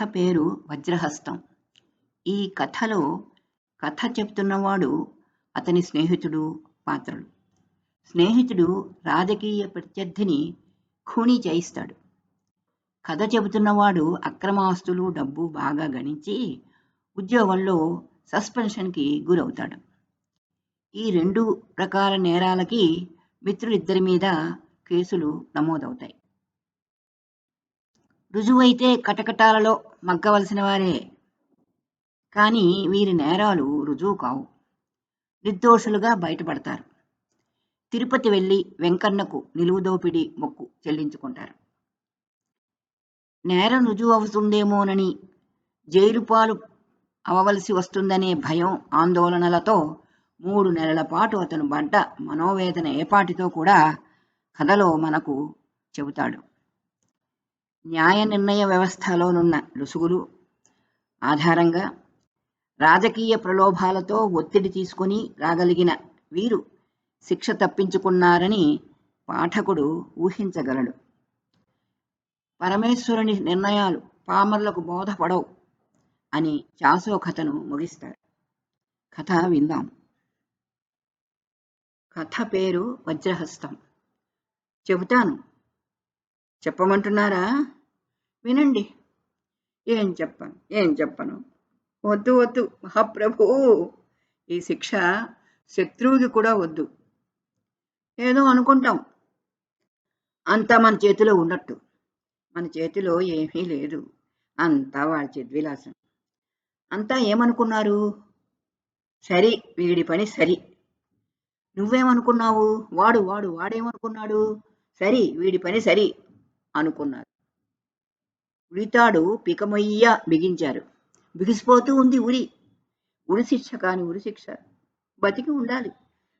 కథ పేరు వజ్రహస్తం. ఈ కథలో కథ చెప్తున్నవాడు అతని స్నేహితుడు పాత్రలు స్నేహితుడు రాజకీయ ప్రత్యర్థిని ఖూణీ చేయిస్తాడు కథ చెబుతున్నవాడు అక్రమాస్తులు డబ్బు బాగా గణించి ఉద్యోగంలో సస్పెన్షన్కి గురవుతాడు. ఈ రెండు రకాల నేరాలకి మిత్రులిద్దరి మీద కేసులు నమోదవుతాయి. రుజువైతే కటకటాలలో మగ్గవలసిన వారే. కానీ వీరి నేరాలు రుజువు కావు. నిర్దోషులుగా బయటపడతారు. తిరుపతి వెళ్ళి వెంకన్నకు నిలువుదోపిడి మొక్కు చెల్లించుకుంటారు. నేరం రుజువు అవుతుందేమోనని జైలు పాలు అవవలసి వస్తుందనే భయం ఆందోళనలతో మూడు నెలల పాటు అతను పడ్డ మనోవేదన ఏపాటితో కూడా కథలో మనకు చెబుతాడు. న్యాయ నిర్ణయ వ్యవస్థలోనున్న లుసుగులు ఆధారంగా రాజకీయ ప్రలోభాలతో ఒత్తిడి తీసుకొని రాగలిగిన వీరు శిక్ష తప్పించుకున్నారని పాఠకుడు ఊహించగలడు. పరమేశ్వరుని నిర్ణయాలు పామర్లకు బోధపడవు అని చాసో కథను ముగిస్తాడు. కథ విందాం. కథ పేరు వజ్రహస్తం. చెబుతాను చెప్పమంటున్నారా? వినండి. ఏం చెప్పను? ఏం చెప్పను? వద్దు వద్దు. మహాప్రభు ఈ శిక్ష శత్రువుకి కూడా వద్దు. ఏదో అనుకుంటాం. అంతా మన చేతిలో ఉన్నట్టు. మన చేతిలో ఏమీ లేదు. అంతా వాళ్ళ చిద్విలాసం. అంతా ఏమనుకున్నారు? సరి వీడి పని సరి. నువ్వేమనుకున్నావు? వాడు వాడు వాడేమనుకున్నాడు? సరి వీడి పని సరి. అనుకున్నారు. ఉరితాడు పికమయ్య బిగించారు. బిగిసిపోతూ ఉంది ఉరి. ఉరి శిక్ష కాని ఉరి శిక్ష. బతికి ఉండాలి.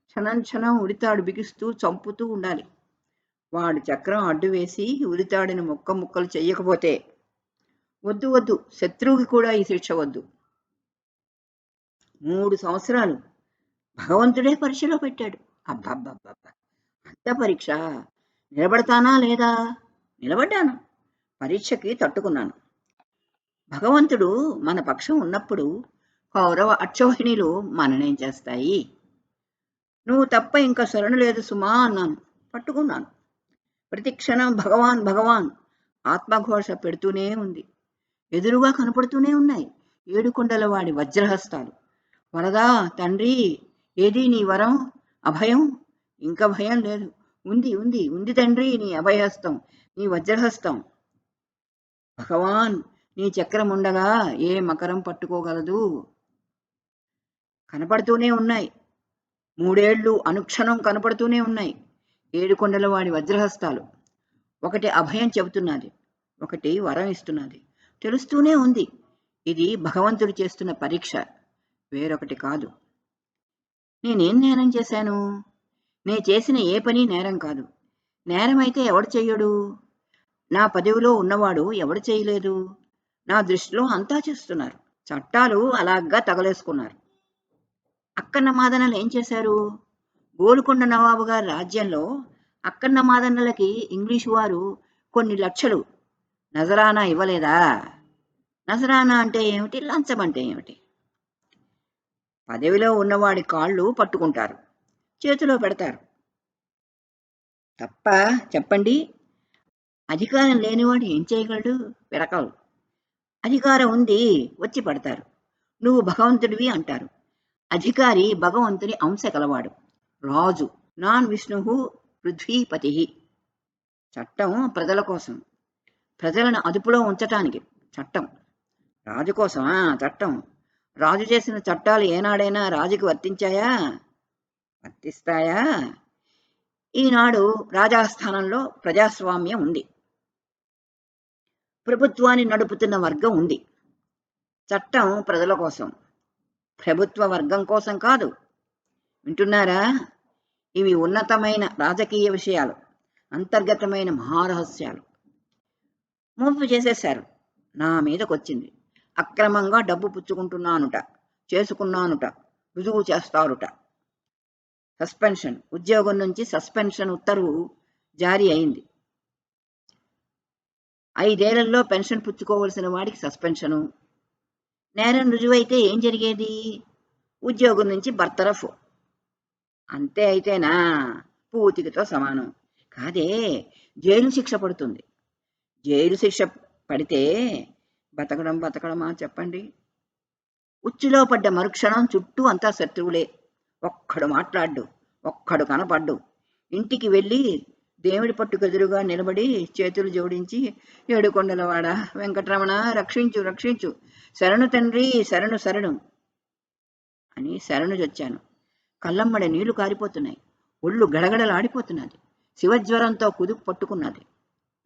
క్షణం క్షణం ఉరితాడు బిగిస్తూ చంపుతూ ఉండాలి. వాడు చక్రం అడ్డు వేసి ఉరితాడిని ముక్క ముక్కలు చెయ్యకపోతే వద్దు వద్దు. శత్రువుకి కూడా ఈ శిక్ష వద్దు. మూడు సంవత్సరాలు భగవంతుడే పరీక్షలో పెట్టాడు. అబ్బబ్బబ్బబ్బ. అంత పరీక్ష. నిలబడతానా లేదా? నిలబడ్డాను. పరీక్షకి తట్టుకున్నాను. భగవంతుడు మన పక్షం ఉన్నప్పుడు కౌరవ అక్షోహిణిలు మననేం చేస్తాయి? నువ్వు తప్ప ఇంకా శరణు లేదు సుమా అన్నాను. పట్టుకున్నాను. ప్రతి క్షణం భగవాన్ భగవాన్ ఆత్మఘోష పెడుతూనే ఉంది. ఎదురుగా కనపడుతూనే ఉన్నాయి ఏడుకొండల వాడి వజ్రహస్తాలు. వరదా తండ్రి ఏది నీ వరం? అభయం? ఇంకా భయం లేదు. ఉంది ఉంది ఉంది తండ్రి నీ అభయహస్తం. నీ వజ్రహస్తం. భగవాన్ నీ చక్రం ఉండగా ఏ మకరం పట్టుకోగలదు? కనపడుతూనే ఉన్నాయి. మూడేళ్ళు అనుక్షణం కనపడుతూనే ఉన్నాయి ఏడుకొండల వాడి వజ్రహస్తాలు. ఒకటి అభయం చెబుతున్నది ఒకటి వరం ఇస్తున్నది. తెలుస్తూనే ఉంది. ఇది భగవంతుడు చేస్తున్న పరీక్ష వేరొకటి కాదు. నేనేం నేరం చేశాను? నే చేసిన ఏ పని నేరం కాదు. నేరం అయితే ఎవడు చెయ్యడు? నా పదవిలో ఉన్నవాడు ఎవడు చేయలేదు నా దృష్టిలో అంతా చేస్తున్నారు. చట్టాలు అలాగా తగలేసుకున్నారు. అక్కన్న మాదనలు ఏం చేశారు? గోలుకొండ నవాబు గారి రాజ్యంలో అక్కన్న మాదన్నలకి ఇంగ్లీషు వారు కొన్ని లక్షలు నజరానా ఇవ్వలేదా? నజరానా అంటే ఏమిటి? లంచం అంటే ఏమిటి? పదవిలో ఉన్నవాడి కాళ్ళు పట్టుకుంటారు. చేతిలో పెడతారు. తప్ప చెప్పండి. అధికారం లేనివాడు ఏం చేయగలడు? పిడకలు అధికారం ఉంది వచ్చి పడతారు. నువ్వు భగవంతుడివి అంటారు. అధికారి భగవంతుని అంశ కలవాడు రాజు నాన్ విష్ణువు పృథ్వీపతి చట్టం ప్రజల కోసం. ప్రజలను అదుపులో ఉంచటానికి చట్టం. రాజు కోసమా చట్టం? రాజు చేసిన చట్టాలు ఏనాడైనా రాజుకి వర్తించాయా? వర్తిస్తాయా? ఈనాడు రాజాస్థానంలో ప్రజాస్వామ్యం ఉంది. ప్రభుత్వాన్ని నడుపుతున్న వర్గం ఉంది. చట్టం ప్రజల కోసం. ప్రభుత్వ వర్గం కోసం కాదు. వింటున్నారా? ఇవి ఉన్నతమైన రాజకీయ విషయాలు. అంతర్గతమైన మహారహస్యాలు. మూపు చేసేశారు. నా మీదకొచ్చింది. అక్రమంగా డబ్బు పుచ్చుకుంటున్నానుట చేసుకున్నానుట రుజువు చేస్తారుట. సస్పెన్షన్. ఉద్యోగం నుంచి సస్పెన్షన్ ఉత్తర్వు జారీ అయింది. ఐదేళ్ళలో పెన్షన్ పుచ్చుకోవలసిన వాడికి సస్పెన్షను. నేరం రుజువైతే ఏం జరిగేది? ఉద్యోగం నుంచి బర్తరఫ్. అంతే అయితేనా? పూతికతో సమానం. కాదే జైలు శిక్ష పడుతుంది. జైలు శిక్ష పడితే బతకడం బతకడమా చెప్పండి? ఉచ్చులో పడ్డ మరుక్షణం చుట్టూ అంతా శత్రువులే. ఒక్కడు మాట్లాడ్డు ఒక్కడు కనపడ్డు. ఇంటికి వెళ్ళి దేవుడి పట్టుకెదురుగా నిలబడి చేతులు జోడించి ఏడుకొండలవాడ వెంకటరమణ రక్షించు రక్షించు. శరణు తండ్రి శరణు శరణు అని శరణు చొచ్చాను కళ్ళమ్మడి నీళ్ళు కారిపోతున్నాయి. ఒళ్ళు గడగడలాడిపోతున్నది. శివజ్వరంతో కుదుపు పట్టుకున్నది.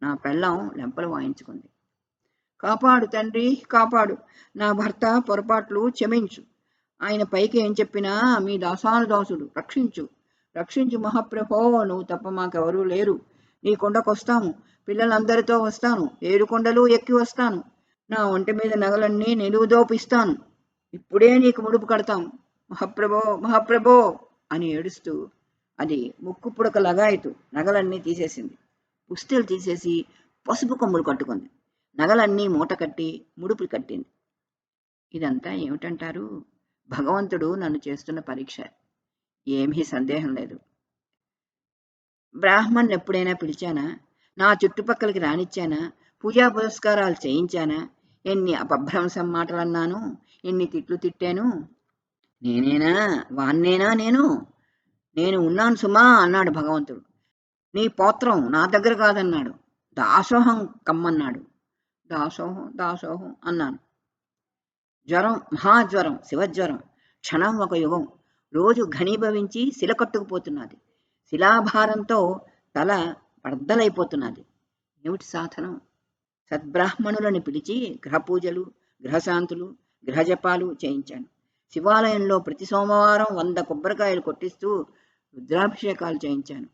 నా పెళ్ళం లెంపలు వాయించుకుంది. కాపాడు తండ్రి కాపాడు. నా భర్త పొరపాట్లు క్షమించు. ఆయన పైకి ఏం చెప్పినా మీ దాసానుదాసుడు రక్షించు. రక్షించు మహాప్రభో నువ్వు తప్ప మాకెవరూ లేరు. నీ కొండకొస్తాము పిల్లలందరితో వస్తాను ఏడుకొండలు ఎక్కి వస్తాను. నా ఒంటి మీద నగలన్నీ నిలువుదోపిస్తాను ఇప్పుడే నీకు ముడుపు కడతాం. మహాప్రభో మహాప్రభో అని ఏడుస్తూ అది ముక్కు పుడక లగాయతు నగలన్నీ తీసేసింది. పుస్తెలు తీసేసి పసుపు కొమ్ములు కట్టుకుంది. నగలన్నీ మూట కట్టి ముడుపులు కట్టింది. ఇదంతా ఏమిటంటారు? భగవంతుడు నన్ను చేస్తున్న పరీక్ష. ఏమీ సందేహం లేదు. బ్రాహ్మణ్ ఎప్పుడైనా పిలిచానా? నా చుట్టుపక్కలకి రానిచ్చానా? పూజా పురస్కారాలు చేయించానా? ఎన్ని అపభ్రంశం మాటలన్నాను? ఎన్ని తిట్లు తిట్టాను? నేనేనా? వాన్నేనా నేను? నేను ఉన్నాను సుమా అన్నాడు భగవంతుడు. నీ పోత్రం నా దగ్గర కాదన్నాడు. దాసోహం కమ్మన్నాడు. దాసోహం దాసోహం అన్నాను. జ్వరం మహాజ్వరం శివజ్వరం క్షణం ఒక యుగం రోజు ఘనీభవించి శిల కట్టుకుపోతున్నది. శిలాభారంతో తల బర్దలైపోతున్నది ఏమిటి సాధనం? సద్బ్రాహ్మణులను పిలిచి గ్రహపూజలు గ్రహశాంతులు గ్రహజపాలు చేయించాను. శివాలయంలో ప్రతి సోమవారం వంద కొబ్బరికాయలు కొట్టిస్తూ రుద్రాభిషేకాలు చేయించాను.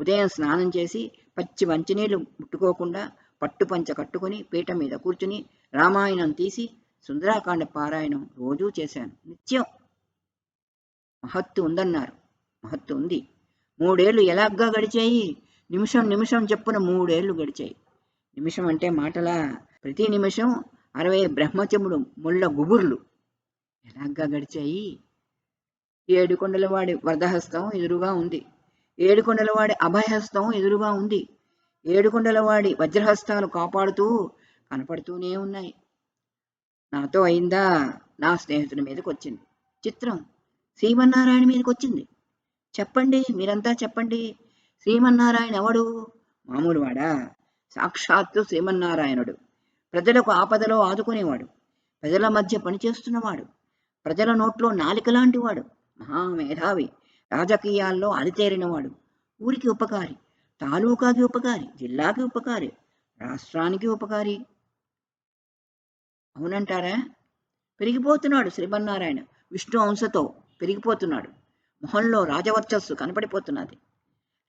ఉదయం స్నానం చేసి పచ్చి మంచినీళ్ళు ముట్టుకోకుండా పట్టు పంచ కట్టుకుని పీట మీద కూర్చుని రామాయణం తీసి సుందరాకాండ పారాయణం రోజూ చేశాను. నిత్యం. మహత్తు ఉందన్నారు. మహత్తు ఉంది. మూడేళ్ళు ఎలాగ్గా గడిచాయి? నిమిషం నిమిషం చెప్పున మూడేళ్ళు గడిచాయి. నిమిషం అంటే మాటలా. ప్రతి నిమిషం అరవై బ్రహ్మచముడు ముళ్ళ గుబుర్లు. ఎలాగ్గా గడిచాయి? ఏడుకొండలవాడి వరదహస్తం ఎదురుగా ఉంది. ఏడుకొండలవాడి అభయహస్తం ఎదురుగా ఉంది. ఏడుకొండలవాడి వజ్రహస్తాలు కాపాడుతూ కనపడుతూనే ఉన్నాయి. నాతో అయిందా? నా స్నేహితుడి మీదకి వచ్చింది చిత్రం శ్రీమన్నారాయణ మీదకి వచ్చింది చెప్పండి మీరంతా చెప్పండి. శ్రీమన్నారాయణ ఎవడు మామూలువాడా సాక్షాత్తు శ్రీమన్నారాయణుడు. ప్రజలకు ఆపదలో ఆదుకునేవాడు. ప్రజల మధ్య పనిచేస్తున్నవాడు. ప్రజల నోట్లో నాలిక లాంటివాడు. మహామేధావి. రాజకీయాల్లో అలితేరినవాడు. ఊరికి ఉపకారి. తాలూకాకి ఉపకారి. జిల్లాకి ఉపకారి. రాష్ట్రానికి ఉపకారి. అవునంటారా? పెరిగిపోతున్నాడు శ్రీమన్నారాయణ. విష్ణు అంశతో పెరిగిపోతున్నాడు. మొహంలో రాజవర్చస్సు కనపడిపోతున్నది.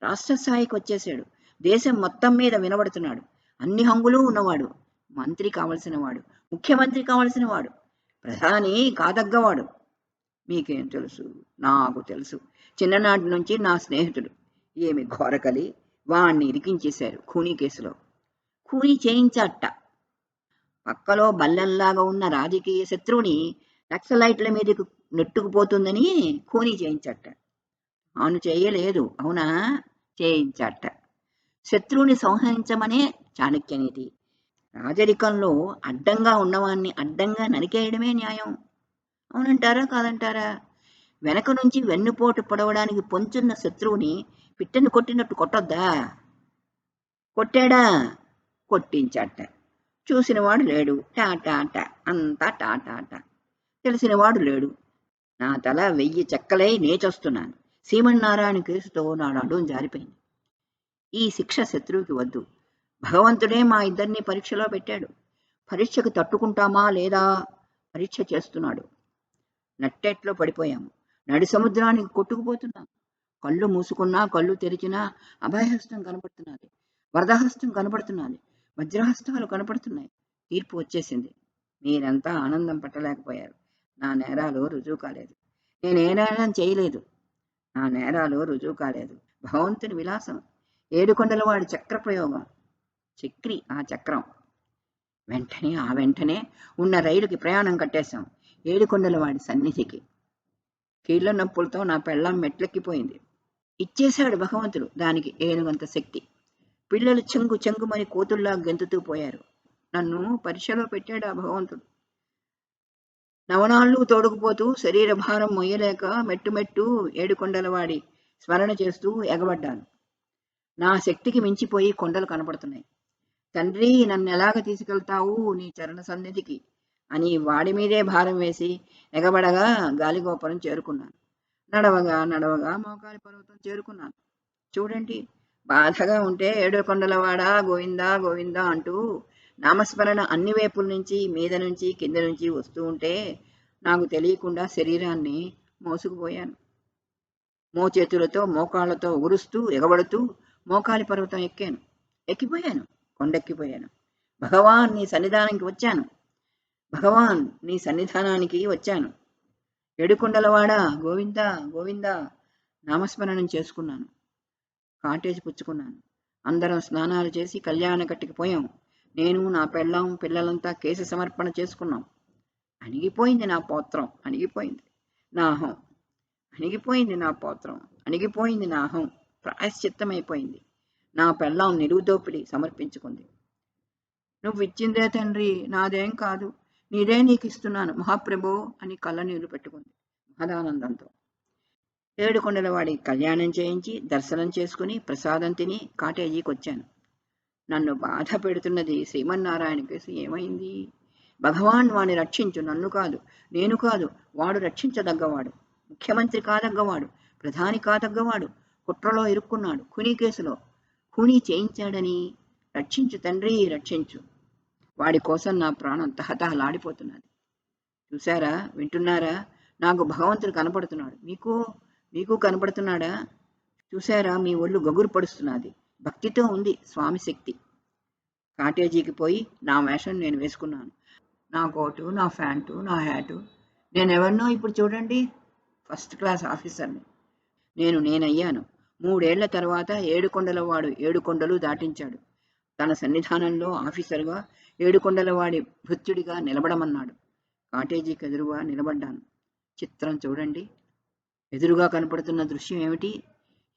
రాష్ట్ర స్థాయికి వచ్చేసాడు దేశం మొత్తం మీద వినబడుతున్నాడు. అన్ని హంగులు ఉన్నవాడు. మంత్రి కావలసిన వాడు ముఖ్యమంత్రి కావలసిన వాడు ప్రధాని కాదగ్గవాడు. మీకేం తెలుసు? నాకు తెలుసు. చిన్ననాటి నుంచి నా స్నేహితుడు ఏమి ఘోరకలి? వాణ్ణి ఇరికించేశారు ఖూనీ కేసులో. ఖూనీ చేయించట్ట పక్కలో బల్లెంలాగా ఉన్న రాజకీయ శత్రువుని నక్సలైట్ల మీదకు నెట్టుకుపోతుందని ఖూనీ చేయించట. అవును చేయలేదు. అవునా? చేయించట. శత్రువుని సంహరించమనే చాణక్యనీతి రాజరికంలో అడ్డంగా ఉన్నవాన్ని అడ్డంగా నరికేయడమే న్యాయం. అవునంటారా? కాదంటారా? వెనక నుంచి వెన్నుపోటు పొడవడానికి పొంచున్న శత్రువుని పిట్టను కొట్టినట్టు కొట్టొద్దా? కొట్టాడా? కొట్టించట. చూసినవాడు లేడు. టా టా టా. అంతా టా టా టా. తెలిసినవాడు లేడు. నా తల వెయ్యి చెక్కలై నేచొస్తున్నాను. సీమన్నారాయణ కేసుతో నా నడుం జారిపోయింది. ఈ శిక్ష శత్రువుకి వద్దు. భగవంతుడే మా ఇద్దరిని పరీక్షలో పెట్టాడు. పరీక్షకు తట్టుకుంటామా లేదా? పరీక్ష చేస్తున్నాడు. నట్టెట్లో పడిపోయాము. నడి సముద్రానికి కొట్టుకుపోతున్నాం. కళ్ళు మూసుకున్నా కళ్ళు తెరిచినా అభయహస్తం కనపడుతున్నది. వరదహస్తం కనపడుతున్నది. వజ్రహస్తాలు కనపడుతున్నాయి. తీర్పు వచ్చేసింది. మీరంతా ఆనందం పట్టలేకపోయారు. నా నేరాలు రుజువు కాలేదు. నేను ఏ నేరం చేయలేదు. నా నేరాలు రుజువు కాలేదు. భగవంతుని విలాసం. ఏడుకొండల వాడి చక్ర ప్రయోగం చక్రి ఆ చక్రం. వెంటనే ఆ వెంటనే ఉన్న రైలుకి ప్రయాణం కట్టేశాం. ఏడుకొండల వాడి సన్నిధికి. కీళ్ళ నొప్పులతో నా పెళ్ళం మెట్లెక్కిపోయింది. ఇచ్చేశాడు భగవంతుడు. దానికి ఏనుగంత శక్తి. పిల్లలు చెంగు చెంగుమని కోతుల్లా గెంతుతూ పోయారు. నన్ను పరీక్షలో పెట్టాడు ఆ భగవంతుడు. నవనాళ్ళు తోడుకుపోతూ శరీర భారం మొయ్యలేక మెట్టు మెట్టు ఏడుకొండలవాడి స్మరణ చేస్తూ ఎగబడ్డాను. నా శక్తికి మించిపోయి కొండలు కనపడుతున్నాయి. తండ్రి నన్ను ఎలాగ తీసుకెళ్తావు నీ చరణ సన్నిధికి? అని వాడి మీదే భారం వేసి ఎగబడగా గాలిగోపురం చేరుకున్నాను. నడవగా నడవగా మోకాలి పర్వతం చేరుకున్నాను. చూడండి బాధగా ఉంటే ఏడుకొండలవాడ గోవిందా గోవిందా అంటూ నామస్మరణ అన్ని వైపుల నుంచి మీద నుంచి కింద నుంచి వస్తూ ఉంటే నాకు తెలియకుండా శరీరాన్ని మోసుకుపోయాను. మోచేతులతో మోకాళ్ళతో ఉరుస్తూ ఎగబడుతూ మోకాలి పర్వతం ఎక్కాను. ఎక్కిపోయాను కొండెక్కిపోయాను. భగవాన్ నీ సన్నిధానానికి వచ్చాను. భగవాన్ నీ సన్నిధానానికి వచ్చాను. ఏడుకొండలవాడ గోవిందా గోవిందా నామస్మరణం చేసుకున్నాను. కాటేజ్ పుచ్చుకున్నాను. అందరం స్నానాలు చేసి కళ్యాణ కట్టికి పోయాం. నేను నా పెళ్ళాం పిల్లలంతా కేసు సమర్పణ చేసుకున్నాం. అణిగిపోయింది నా పోత్రం అణిగిపోయింది నా అహం. అణిగిపోయింది నా పోత్రం అణిగిపోయింది నా అహం. ప్రాయశ్చిత్తమైపోయింది. నా పెళ్ళాం నిలువుదోపిడి సమర్పించుకుంది. నువ్వు ఇచ్చిందే తండ్రి నాదేం కాదు. నీదే నీకు ఇస్తున్నాను మహాప్రభో అని కళ్ళ పెట్టుకుంది. మహదానందంతో. ఏడుకొండల వాడి కళ్యాణం చేయించి దర్శనం చేసుకుని ప్రసాదం తిని కాటేజీకి వచ్చాను. నన్ను బాధ పెడుతున్నది శ్రీమన్నారాయణ కేసు ఏమైంది? భగవాన్ వాణ్ణి రక్షించు నన్ను కాదు నేను కాదు వాడు రక్షించదగ్గవాడు ముఖ్యమంత్రి కాదగ్గవాడు ప్రధాని కాదగ్గవాడు కుట్రలో ఇరుక్కున్నాడు ఖునీ కేసులో. ఖునీ చేయించాడని రక్షించు తండ్రి రక్షించు. వాడి కోసం నా ప్రాణం తహతహలాడిపోతున్నది. చూసారా వింటున్నారా? నాకు భగవంతుడు కనపడుతున్నాడు. మీకు మీకు కనపడుతున్నాడా? చూసారా మీ ఒళ్ళు గగురు పడుస్తున్నది. భక్తితో ఉంది స్వామి శక్తి. కాటేజీకి పోయి నా వేషం నేను వేసుకున్నాను. నా కోటు నా ఫ్యాంటు నా హ్యాటు. నేను ఎవరినో ఇప్పుడు చూడండి. ఫస్ట్ క్లాస్ ఆఫీసర్ని. నేను నేనయ్యాను. మూడేళ్ళ తర్వాత ఏడుకొండల వాడు దాటించాడు. తన సన్నిధానంలో ఆఫీసర్గా ఏడుకొండల వాడి భృత్యుడిగా నిలబడమన్నాడు. కాటేజీకి ఎదురుగా నిలబడ్డాను. చిత్రం చూడండి. ఎదురుగా కనపడుతున్న దృశ్యం ఏమిటి?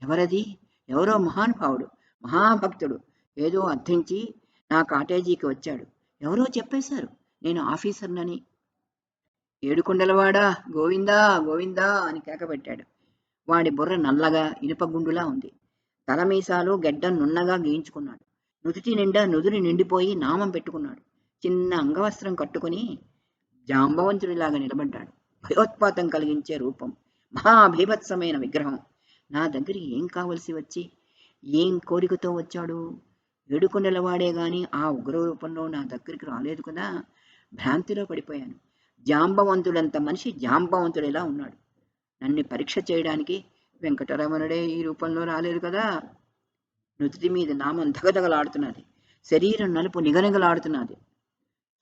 ఎవరది? ఎవరో మహానుభావుడు మహాభక్తుడు ఏదో అర్థించి నా కాటేజీకి వచ్చాడు. ఎవరో చెప్పేశారు? నేను ఆఫీసర్నని. ఏడుకొండలవాడా గోవిందా గోవిందా అని కేకపెట్టాడు వాడి బుర్ర నల్లగా ఇనుపగుండులా ఉంది. తలమీసాలు గెడ్డం నున్నగా గీయించుకున్నాడు. నుదుటి నిండా నుదురు నిండిపోయి నామం పెట్టుకున్నాడు. చిన్న అంగవస్త్రం కట్టుకుని జాంబవంతుడిలాగా నిలబడ్డాడు. భయోత్పాతం కలిగించే రూపం. మహాభీభత్సమైన విగ్రహం. నా దగ్గరికి ఏం కావలసి వచ్చి ఏం కోరికతో వచ్చాడు? ఏడుకొండలవాడే గాని ఆ ఉగ్రరూపంలో నా దగ్గరికి రాలేదు కదా? భ్రాంతిలో పడిపోయాను. జాంబవంతుడంత మనిషి జాంబవంతుడేలా ఉన్నాడు. నన్ను పరీక్ష చేయడానికి వెంకటరమణుడే ఈ రూపంలో రాలేదు కదా? నుదుటి మీద నామం ధగధగలాడుతున్నది. శరీరం నలుపు నిగనిగలాడుతున్నది.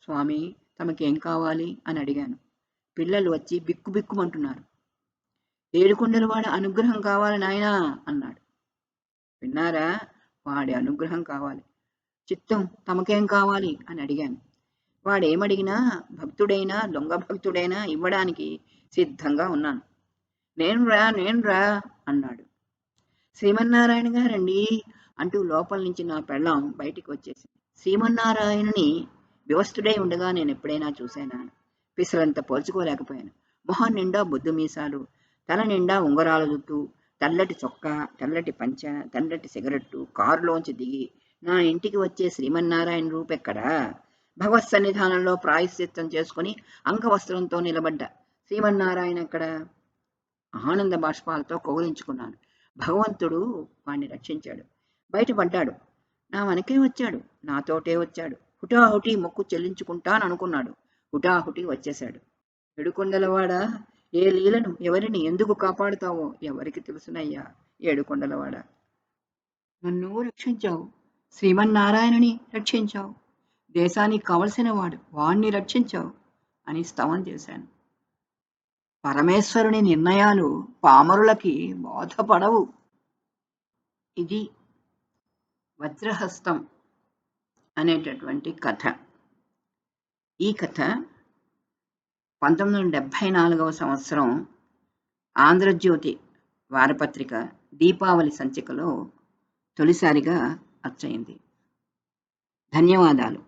స్వామి తమకేం కావాలి? అని అడిగాను. పిల్లలు వచ్చి బిక్కు బిక్కుమంటున్నారు. ఏడుకొండలవాడ అనుగ్రహం కావాలి నాయనా అన్నాడు. విన్నారా? వాడి అనుగ్రహం కావాలి. చిత్తం తమకేం కావాలి? అని అడిగాను. వాడేమడిగినా భక్తుడైనా దొంగ భక్తుడైనా ఇవ్వడానికి సిద్ధంగా ఉన్నాను. నేను రా నేను రా అన్నాడు. శ్రీమన్నారాయణ గారండి అంటూ లోపల నుంచి నా పెళ్ళాం బయటికి వచ్చేసింది. శ్రీమన్నారాయణుని వ్యవస్థుడై ఉండగా నేను ఎప్పుడైనా చూశానా? పిసలంత పోల్చుకోలేకపోయాను. మొహం నిండా బొద్దు మీసాలు తల నిండా ఉంగరాల జుట్టు తెల్లటి చొక్కా తెల్లటి పంచ తెల్లటి సిగరెట్టు కారులోంచి దిగి నా ఇంటికి వచ్చే శ్రీమన్నారాయణ రూపెక్కడా భగవత్ సన్నిధానంలో ప్రాయశ్చిత్తం చేసుకుని అంగవస్త్రంతో నిలబడ్డ శ్రీమన్నారాయణ ఎక్కడ? ఆనంద బాష్పాలతో కౌలించుకున్నాను భగవంతుడు వాణ్ణి రక్షించాడు. బయటపడ్డాడు. నా వెనకే వచ్చాడు. నాతోటే వచ్చాడు. హుటాహుటి మొక్కు చెల్లించుకుంటాననుకున్నాడు. హుటాహుటి వచ్చేశాడు. ఏడుకొండలవాడ? ఏ లీలను ఎవరిని ఎందుకు కాపాడుతావో ఎవరికి తెలుసునయ్యా ఏడుకొండలవాడ నన్ను రక్షించావు శ్రీమన్నారాయణని రక్షించావు దేశానికి కావలసిన వాడు వాణ్ణి రక్షించావు అని స్తవం చేశాను. పరమేశ్వరుని నిర్ణయాలు పామరులకి బోధపడవు. ఇది వజ్రహస్తం అనేటటువంటి కథ. ఈ కథ పంతొమ్మిది వందల డెబ్భై నాలుగవ సంవత్సరం ఆంధ్రజ్యోతి వారపత్రిక దీపావళి సంచికలో తొలిసారిగా అచ్చయింది ధన్యవాదాలు.